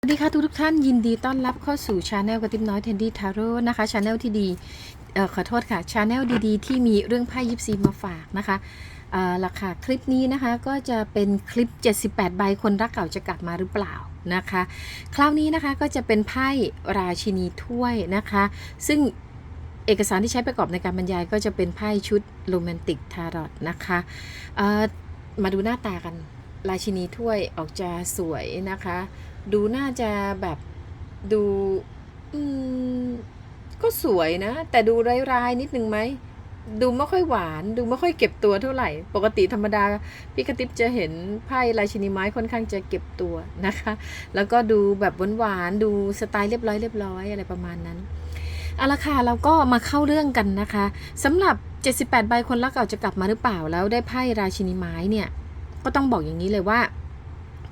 สวัสดีค่ะทุกทุกๆท่านยินดีต้อนรับเข้าสู่ชาแนลกระติบน้อยเทนดี้ทาโร่นะคะชาแนลที่ดีเอ่อขอโทษค่ะชาแนลดีๆ ที่มีเรื่องไพ่ยิปซีมาฝากนะคะเอ่อราคาคลิปนี้นะคะก็จะเป็นคลิป 78 ใบคนรักเก่าจะกลับมาหรือเปล่านะคะ คราวนี้นะคะก็จะเป็นไพ่ราชินีถ้วยนะคะ ซึ่งเอกสารที่ใช้ประกอบในการบรรยายก็จะเป็นไพ่ชุดโรแมนติกทารอตนะคะเอ่อมาดูหน้าตากัน ราชินีถ้วยออกจะสวยนะคะ ดูน่าจะแบบดูอืมก็สวยนะ แต่ดูร้ายๆนิดนึงไหมดูไม่ค่อยหวาน ดูไม่ค่อยเก็บตัวเท่าไหร่ ปกติธรรมดาพี่กระติบจะเห็นไพ่ราชินีไม้ค่อนข้างจะเก็บตัวนะคะ แล้วก็ดูแบบหวานๆดูสไตล์เรียบร้อยเรียบร้อยอะไรประมาณนั้นเอาละค่ะเราก็มาเข้าเรื่องกันนะคะสำหรับ 78 ใบคนรักเก่าจะกลับมาหรือเปล่าแล้วได้ไพ่ราชินีไม้เนี่ย ก็ต้องบอกอย่างนี้เลยว่า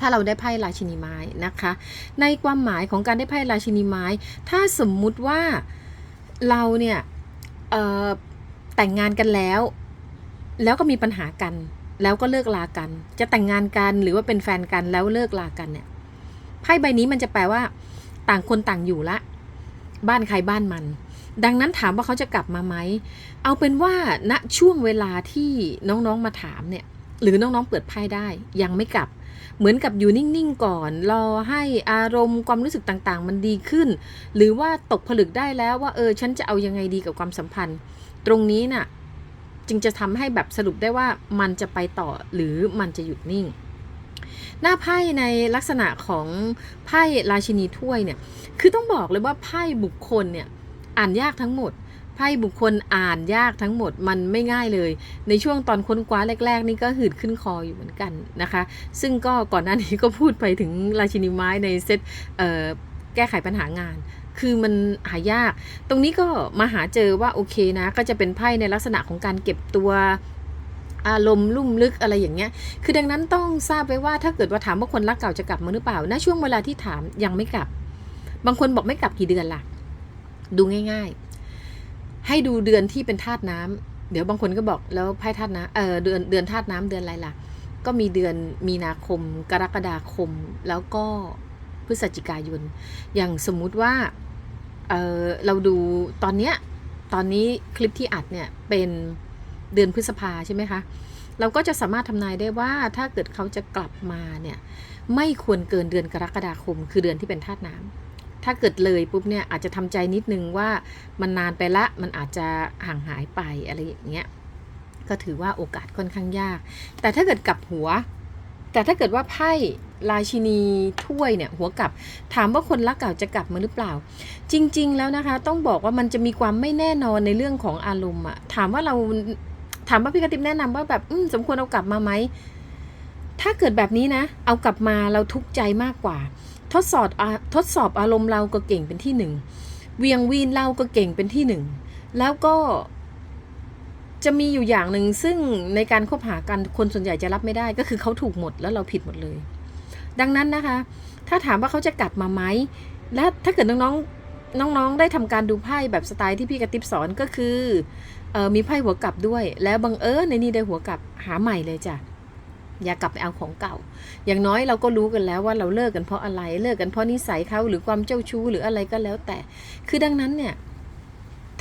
ถ้าเราได้ไพ่ราชินีไม้นะคะ ในความหมายของการได้ไพ่ราชินีไม้ ถ้าสมมุติว่าเราเนี่ยแต่งงานกันแล้ว แล้วก็มีปัญหากัน แล้วก็เลิกลากัน จะแต่งงานกันหรือว่าเป็นแฟนกันแล้วเลิกลากันเนี่ยไพ่ใบนี้มันจะแปลว่า ต่างคนต่างอยู่ละ บ้านใครบ้านมัน ดังนั้นถามว่าเขาจะกลับมาไหมเอาเป็นว่าณช่วงเวลาที่น้องๆมาถามเนี่ย หรือน้องๆเปิดไพ่ได้ยังไม่กลับ เหมือนกับอยู่นิ่งๆก่อน รอให้อารมณ์ความรู้สึกต่างๆ มันดีขึ้น หรือว่าตกผลึกได้แล้วว่าเออฉันจะเอายังไงดีกับความสัมพันธ์ ตรงนี้น่ะจึงจะทำให้แบบสรุปได้ว่ามันจะไปต่อหรือมันจะหยุดนิ่ง หน้าไพ่ในลักษณะของไพ่ราชินีถ้วยเนี่ยคือต้องบอกเลยว่าไพ่บุคคลเนี่ยอ่านยากทั้งหมด ไพ่บุคคลอ่านยากทั้งหมดมันไม่ง่ายเลย ในช่วงตอนค้นคว้าแรก ๆ นี่ก็หืดขึ้นคออยู่เหมือนกันนะคะ ซึ่งก็ก่อนหน้านี้ก็พูดไปถึงราชินีไม้ในเซตแก้ไขปัญหางานคือมันหายาก ตรงนี้ก็มาหาเจอว่าโอเคนะ ก็จะเป็นไพ่ในลักษณะของการเก็บตัวอารมณ์ลุ่มลึกอะไรอย่างเงี้ย คือดังนั้นต้องทราบไว้ว่าถ้าเกิดว่าถามว่าคนรักเก่าจะกลับมาหรือเปล่า ณ ช่วงเวลาที่ถามยังไม่กลับ บางคนบอกไม่กลับกี่เดือนล่ะ ดูง่าย ๆ ให้ดูเดือนที่เป็นธาตุน้ำเดี๋ยวบางคนก็บอกแล้วไพ่ธาตุน้ำเออเดือนเดือนธาตุน้ำเดือนอะไรล่ะ ก็มีเดือนมีนาคม กรกฎาคม แล้วก็พฤศจิกายน อย่างสมมุติว่าเออเราดูตอนเนี้ยตอนนี้คลิปที่อัดเนี่ยเป็นเดือนพฤษภาใช่ไหมคะ เราก็จะสามารถทำนายได้ว่าถ้าเกิดเขาจะกลับมาเนี่ยไม่ควรเกินเดือนกรกฎาคม คือเดือนที่เป็นธาตุน้ำ ถ้าเกิดเลยปุ๊บเนี่ยอาจจะทำใจนิดนึงว่ามันนานไปละมันอาจจะห่างหายไปอะไรอย่างเงี้ยก็ถือว่าโอกาสค่อนข้างยาก แต่ถ้าเกิดกลับหัว แต่ถ้าเกิดว่าไพ่ราชินีถ้วยเนี่ยหัวกลับถามว่าคนรักเก่าจะกลับมาหรือเปล่า จริง ๆ แล้วนะคะ ต้องบอกว่ามันจะมีความไม่แน่นอนในเรื่องของอารมณ์อะถามว่าเราถามว่าพี่กติมแนะนำว่าแบบอืมสมควรเอากลับมาไหมถ้าเกิดแบบนี้นะ เอากลับมาเราทุกข์ใจมากกว่า ทดสอบอาทดสอบอารมณ์เราก็เก่งเป็นที่หนึ่งเวียงวีนเราก็เก่งเป็นที่หนึ่งแล้วก็จะมีอยู่อย่างหนึ่งซึ่งในการคบหากันคนส่วนใหญ่จะรับไม่ได้ก็คือเขาถูกหมดแล้วเราผิดหมดเลย ดังนั้นนะคะ ถ้าถามว่าเขาจะกลับมาไหมและถ้าเกิดน้องๆน้องๆได้ทำการดูไพ่แบบสไตล์ที่พี่กระติบสอนก็คือออมีไพ่หัวกลับด้วย แล้วบังเอิญในนี่ได้หัวกลับหาใหม่เลยจ้ะ อย่ากลับไปเอาของเก่า อย่างน้อยเราก็รู้กันแล้วว่าเราเลิกกันเพราะอะไร เลิกกันเพราะนิสัยเขาหรือความเจ้าชู้หรืออะไรก็แล้วแต่ คือดังนั้นเนี่ย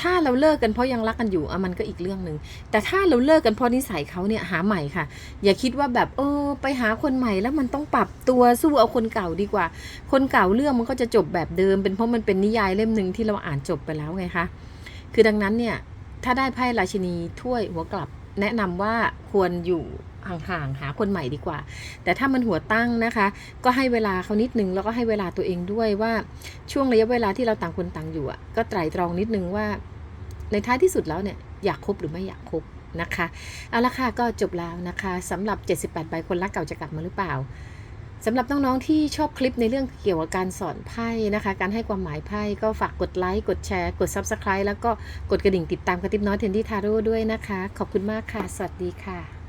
ถ้าเราเลิกกันเพราะยังรักกันอยู่อะมันก็อีกเรื่องหนึ่ง แต่ถ้าเราเลิกกันเพราะนิสัยเขาเนี่ยหาใหม่ค่ะ อย่าคิดว่าแบบเออไปหาคนใหม่แล้วมันต้องปรับตัวสู้เอาคนเก่าดีกว่า คนเก่าเรื่องมันก็จะจบแบบเดิม เป็นเพราะมันเป็นนิยายเล่มหนึ่งที่เราอ่านจบไปแล้วไงคะ คือดังนั้นเนี่ยถ้าได้ไพ่ราชินีถ้วยหัวกลับ แนะนำว่าควรอยู่ ห่างๆหาคนใหม่ดีกว่า แต่ถ้ามันหัวตั้งนะคะ ก็ให้เวลาเขานิดนึง แล้วก็ให้เวลาตัวเองด้วยว่าช่วงระยะเวลาที่เราต่างคนต่างอยู่อะก็ไตร่ตรองนิดนึงว่า ในท้ายที่สุดแล้วเนี่ยอยากคบหรือไม่อยากคบนะคะเอาละค่ะก็จบแล้วนะคะสำหรับ 78ใบคนรักเก่าจะกลับมาหรือเปล่าสำหรับน้องๆที่ชอบคลิปในเรื่องเกี่ยวกับการสอนไพ่นะคะ การให้ความหมายไพ่ก็ฝากกดไลค์ กดแชร์ กด Subscribe แล้วก็กดกระดิ่งติดตามกระติบน้อยเทนดี้ทาโร่ด้วยนะคะ ขอบคุณมากค่ะ สวัสดีค่ะ